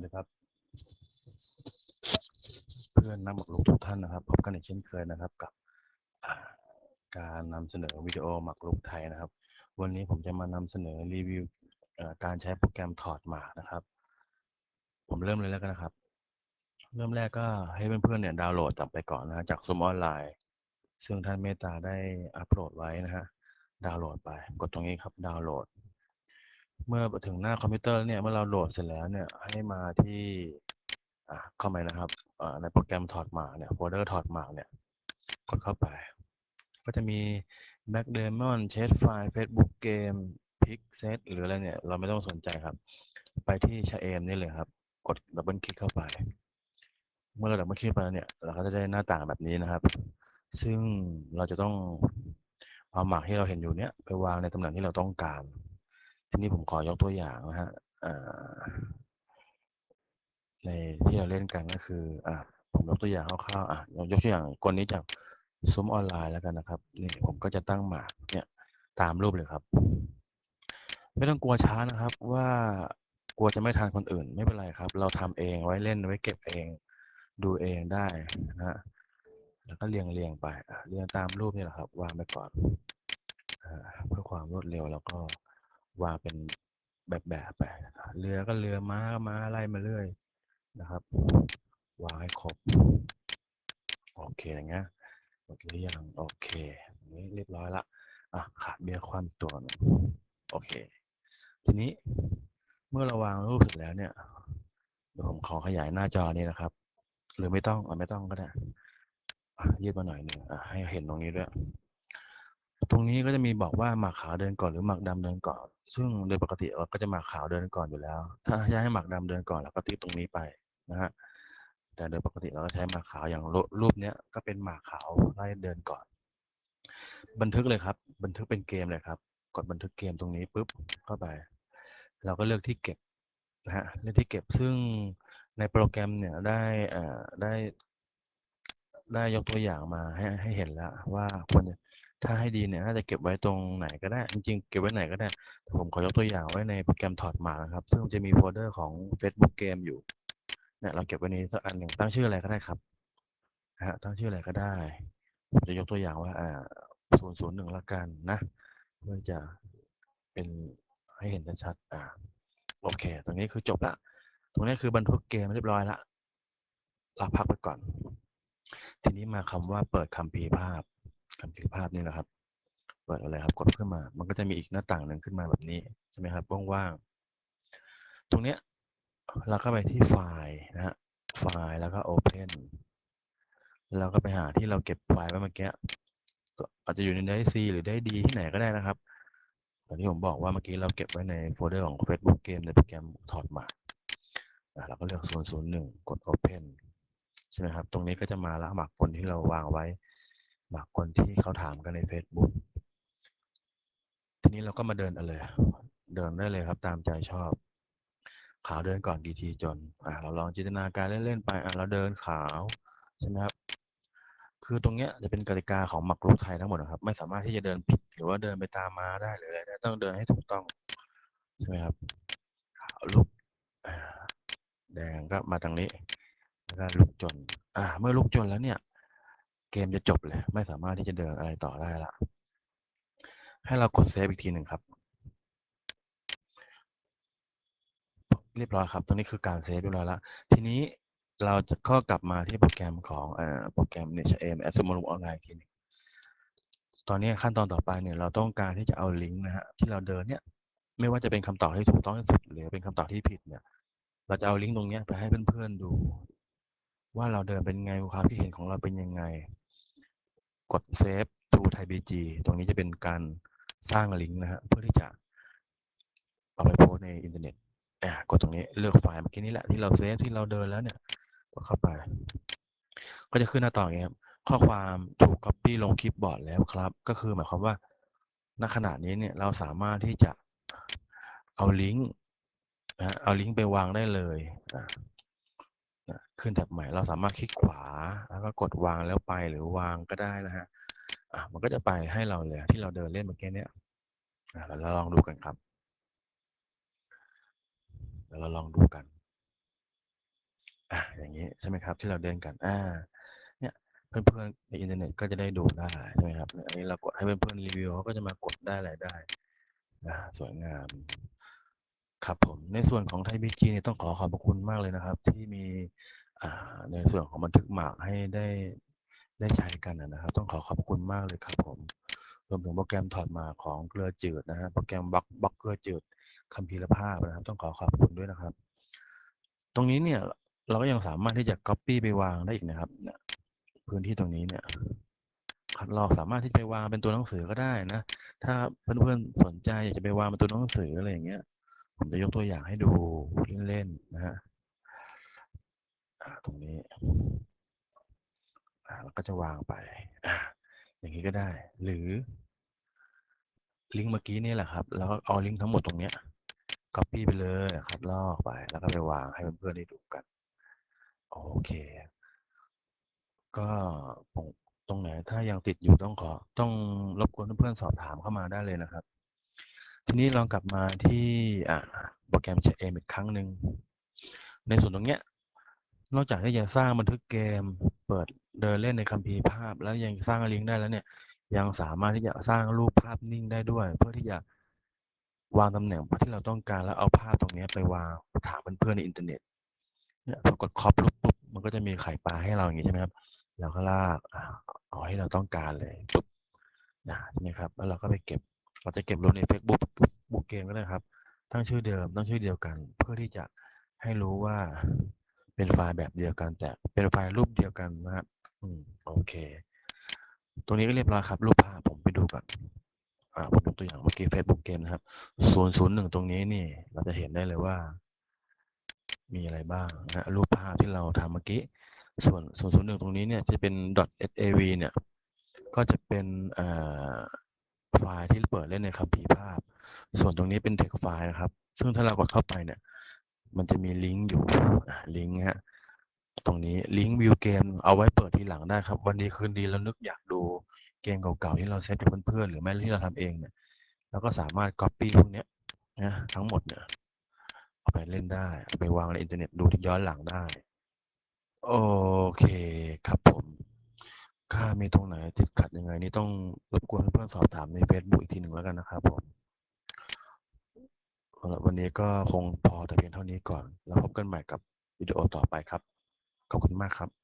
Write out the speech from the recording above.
วัสดีครับ เพื่อนนักหมากรุกทุกท่านนะครับ พบกันอีกเช่นเคยนะครับกับการนำเสนอวิดีโอหมากรุกไทยนะครับ วันนี้ผมจะมานำเสนอรีวิวการใช้โปรแกรมถอดหมากนะครับ ผมเริ่มเลยแล้วกันนะครับ เริ่มแรกก็ให้เพื่อนๆเนี่ยดาวน์โหลดจับไปก่อนนะฮะจากซูมออนไลน์ ซึ่งท่านเมตตาได้อัปโหลดไว้นะฮะดาวน์โหลดไป กดตรงนี้ครับดาวน์โหลด เมื่อถึงหน้าคอมพิวเตอร์เนี่ยเมื่อเราโหลดเสร็จแล้วเนี่ยให้มาที่อ่าเข้าไปนะครับอในโปรแกรมถอดหมากเนี่ยโฟลเดอร์ถอดหมากเนี่ยกดเข้าไป ก็จะมี Backdemon Chat File Facebook Game Pixset หรืออะไรเนี่ยเราไม่ต้องสนใจครับ ไปที่ชาเอมนี่เลยครับ กดดับเบิลคลิกเข้าไป เมื่อเราดับเบิลคลิกไปเนี่ยเราก็จะได้หน้าต่างแบบนี้นะครับ ซึ่งเราจะต้องเอาหมากที่เราเห็นอยู่เนี้ยไปวางในตำแหน่งที่เราต้องการ ทีนี้ผมขอยกตัวอย่างนะฮะในที่เราเล่นกันก็คืออ่าผมยกตัวอย่างคร่าวๆอะยกตัวอย่างกลนี้จากซุ้มออนไลน์แล้วกันนะครับนี่ผมก็จะตั้งหมากเนี่ยตามรูปเลยครับ ไม่ต้องกลัวช้านะครับว่ากลัวจะไม่ทันคนอื่นไม่เป็นไรครับ เราทำเองไว้เล่นไว้เก็บเองดูเองได้นะฮะแล้วก็เรียงเรียงไปเรียงตามรูปนี่แหละครับวางไปก่อนอเพื่อความรวดเร็วแล้วก็ วางเป็นแบบแบบๆไปนะครับเรือก็เรือม้าก็ม้าไล่มาเรื่อยนะครับ วางให้ครบ โอเคอย่างเงี้ยหมดหรือยังโอเคอันนี้เรียบร้อยละอะขาดเบี้ยควันตัวหนึงโอเค ทีนี้เมื่อเราวางรูปเสร็จแล้วเนี่ยเดี๋ยวผมขอขยายหน้าจอนี้นะครับ หรือไม่ต้องอไม่ต้องก็ได้ยืดมาหน่อยหนึ่งอะให้เห็นตรงนี้ด้วย ตรงนี้ก็จะมีบอกว่าหมากขาวเดินก่อนหรือหมากดำเดินก่อน ซึ่งโดยปกติเราก็จะหมากขาวเดินก่อนอยู่แล้ว ถ้าจะให้หมากดำเดินก่อนเราก็ติ๊กตรงนี้ไปนะฮะแต่โดยปกติเราก็ใช้หมากขาวอย่างรูรูปเนี้ยก็เป็นหมากขาวไล่เดินก่อน บันทึกเลยครับ บันทึกเป็นเกมเลยครับ กดบันทึกเกมตรงนี้ปุ๊บเข้าไป เราก็เลือกที่เก็บนะฮะเลือกที่เก็บซึ่งในโปรแกรมเนี่ยได้เอ่อได้ ได้ยกตัวอย่างมาให้ให้เห็นแล้วว่าควรจะ ถ้าให้ดีเนี่ยน่าจะเก็บไว้ตรงไหนก็ได้ จริง ๆ เก็บไว้ไหนก็ได้ แต่ผมขอยกตัวอย่างไว้ในโปรแกรมถอดหมากนะครับ ซึ่งจะมีโฟลเดอร์ของ Facebook เกมอยู่เนี่ยเราเก็บไว้ในสักอันหนึ่งตั้งชื่ออะไรก็ได้ครับนะฮะตั้งชื่ออะไรก็ได้ผมจะยกตัวอย่างว่าอ่าศูนย์ศูนย์หนึ่งละกันนะ เพื่อจะเป็นให้เห็นชัดๆอ่าโอเค ตรงนี้คือจบละตรงนี้คือบันทึกเกมเรียบร้อยละเราพักไปก่อน ทีนี้มาคำว่าเปิดคัมภีร์ภาพ คัมภีร์ภาพนี่นะครับ เปิดอะไรครับ กดขึ้นมา มันก็จะมีอีกหน้าต่างหนึ่งขึ้นมาแบบนี้ใช่ไหมครับ ว่างๆ ตรงเนี้ยเราก็ไปที่ไฟล์นะฮะ ไฟล์แล้วก็ Open แล้วก็ไปหาที่เราเก็บไฟล์ไว้เมื่อกี้ก็อาจจะอยู่ในได้ C หรือได้ D ที่ไหนก็ได้นะครับอย่างที่ผมบอกว่าเมื่อกี้เราเก็บไว้ในโฟลเดอร์ของ Facebook เกมในโปรแกรมถอดมาเราก็เลือก 001 กด Open ใช่ไหมครับ ตรงนี้ก็จะมาละหมากคนที่เราวางไว้ หมากคนที่เขาถามกันใน Facebook ทีนี้เราก็มาเดินเลย เดินได้เลยครับตามใจชอบ ขาวเดินก่อนกี่ทีจนอ่าเราลองจินตนาการเล่นๆไปอ่าเราเดินขาวใช่ไหมครับคือตรงเนี้ยจะเป็นกติกาของหมากรุกไทยทั้งหมดนะครับ ไม่สามารถที่จะเดินผิดหรือว่าเดินไปตามมาได้หรืออะไรได้ต้องเดินให้ถูกต้องใช่ไหมครับขาวลุกแดงก็มาทางนี้แล้วก็ลุกจน อ่า เมื่อลุกจนแล้วเนี่ย เกมจะจบเลย ไม่สามารถที่จะเดินอะไรต่อได้ละ ให้เรากดเซฟอีกทีหนึ่งครับ เรียบร้อยครับ ตรงนี้คือการเซฟเรียบร้อยแล้วทีนี้เราจะก็กลับมาที่โปรแกรมของอโปรแกรมเนี่ยเอ็มแอสมอลออนไลน์ทีนึงตอนนี้ขั้นตอนต่อไปเนี่ยเราต้องการที่จะเอาลิงก์นะฮะที่เราเดินเนี่ยไม่ว่าจะเป็นคำตอบที่ถูกต้องที่สุดหรือเป็นคำตอบที่ผิดเนี่ย เราจะเอาลิงก์ตรงนี้ไปให้เพื่อนๆดู ว่าเราเดินเป็นไงความคิดเห็นของเราเป็นยังไง กดเซฟ to Thai BG ตรงนี้จะเป็นการสร้างลิงก์นะฮะเพื่อที่จะเอาไปโพสในอินเทอร์เน็ตอ่ากดตรงนี้เลือกไฟล์เมื่อกี้นี้แหละที่เราเซฟที่เราเดินแล้วเนี่ยกดเข้าไป ก็จะขึ้นหน้าต่ออย่างี้ครับ ข้อความถูก copy ลงคลิปบอร์ดแล้วครับ ก็คือหมายความว่าณขณะนี้เนี่ยเราสามารถที่จะเอาลิงก์นะเอาลิงก์ไปวางได้เลยอะ ขึ้นแท็บใหม่ เราสามารถคลิกขวา แล้วก็กดวางแล้วไปหรือวางก็ได้นะฮะอะมันก็จะไปให้เราเลยที่เราเดินเล่นเมื่อกี้เนี้ยอะเราลองดูกันครับเดี๋ยวเราลองดูกันอะอย่างนี้ใช่ไหมครับ ที่เราเดินกันอ่าเนี่ยเพื่อนๆในอินเทอร์เน็ตก็จะได้ดูได้ใช่ไหมครับอันนี้เรากดให้เพื่อนๆรีวิวเขาก็จะมากดได้อะไรได้อ่าสวยงาม ครับผมในส่วนของไทยบีจีเนี่ยต้องขอขอบพระคุณมากเลยนะครับ ที่มีในส่วนของบันทึกหมากให้ได้ได้ใช้กันนะครับ ต้องขอขอบคุณมากเลยครับผมรวมถึงโปรแกรมถอดมาของเกลือจืดนะฮะโปรแกรมบล็อกบล็อกเกลือจืดคัมภีรภาพนะครับ ต้องขอขอบคุณด้วยนะครับ ตรงนี้เนี่ยเราก็ยังสามารถที่จะ Copy ไปวางได้อีกนะครับพื้นที่ตรงนี้เนี่ยครับเราสามารถที่จะไปวางเป็นตัวหนังสือก็ได้นะ ถ้าเพื่อนๆสนใจอยากจะไปวางเป็นตัวหนังสืออะไรอย่างเงี้ย ผมจะยกตัวอย่างให้ดูเล่นๆนะฮะตรงนี้แล้วก็จะวางไป อย่างนี้ก็ได้ หรือ ลิงก์เมื่อกี้นี่แหละครับ แล้วก็เอาลิงก์ทั้งหมดตรงเนี้ย copy ไปเลยครับ ลอกไป แล้วก็ไปวางให้เพื่อนๆได้ดูกัน โอเค ก็ตรงไหนถ้ายังติดอยู่ต้องขอ ต้องรบกวนเพื่อนๆสอบถามเข้ามาได้เลยนะครับ ทีนี้ลองกลับมาที่โปรแกรม Chat M อีกครั้งหนึ่ง ในส่วนตรงเนี้ย นอกจากที่จะสร้างบันทึกเกม เปิดเดินเล่นในคัมภีร์ภาพ แล้วยังสร้างลิงก์ได้แล้วเนี่ย ยังสามารถที่จะสร้างรูปภาพนิ่งได้ด้วย เพื่อที่จะวางตำแหน่งที่เราต้องการแล้วเอาภาพตรงนี้ไปวางถามเพื่อนๆในอินเทอร์เน็ตเนี่ยพอกดคอปปุ๊บปุ๊บมันก็จะมีไข่ปลาให้เราอย่างนี้ใช่ไหมครับเราก็ลากเอาให้เราต้องการเลยปุ๊บนะใช่ไหมครับ แล้วเราก็ไปเก็บ เราจะเก็บลงใน Facebook บุ๊กเกมก็ได้ครับ ตั้งชื่อเดิมตั้งชื่อเดียวกัน เพื่อที่จะให้รู้ว่าเป็นไฟล์แบบเดียวกัน แต่เป็นไฟล์รูปเดียวกันนะครับอืมโอเค ตรงนี้ก็เรียบร้อยครับ รูปภาพผมไปดูก่อนอ่าผมยกตัวอย่างเมื่อกี้ Facebook เกมนะครับศูนย์ศูนย์หนึ่งตรงนี้นี่ เราจะเห็นได้เลยว่า มีอะไรบ้างนะฮะรูปภาพที่เราทำเมื่อกี้ส่วนส่วนศูนย์หนึ่งตรงนี้เนี่ยจะเป็น .sav เนี่ย ก็จะเป็นอ่อ ไฟล์ที่เปิดเล่นในคัมภีร์ภาพ ส่วนตรงนี้เป็น text ไฟล์นะครับ ซึ่งถ้าเรากดเข้าไปเนี่ย มันจะมีลิงก์อยู่ลิงก์ฮะตรงนี้ลิงก์วิวเกมเอาไว้เปิดทีหลังได้ครับ วันดีคืนดีแล้วนึกอยากดูเกมเก่าๆที่เราเซตกับเพื่อนๆหรือแม้ที่เราทำเองเนี่ยเราก็สามารถ copy พวกนี้นะทั้งหมดเนี่ยเอาไปเล่นได้ไปวางในอินเทอร์เน็ตดูที่ย้อนหลังได้ โอเคครับผม ถ้ามีตรงไหนติดขัดยังไง นี่ต้องรบกวนเพื่อนสอบถามใน Facebook อีกทีหนึ่งแล้วกันนะครับผมสำหรับวันนี้ก็คงพอแต่เพียงเท่านี้ก่อน แล้วพบกันใหม่กับวิดีโอต่อไปครับ ขอบคุณมากครับ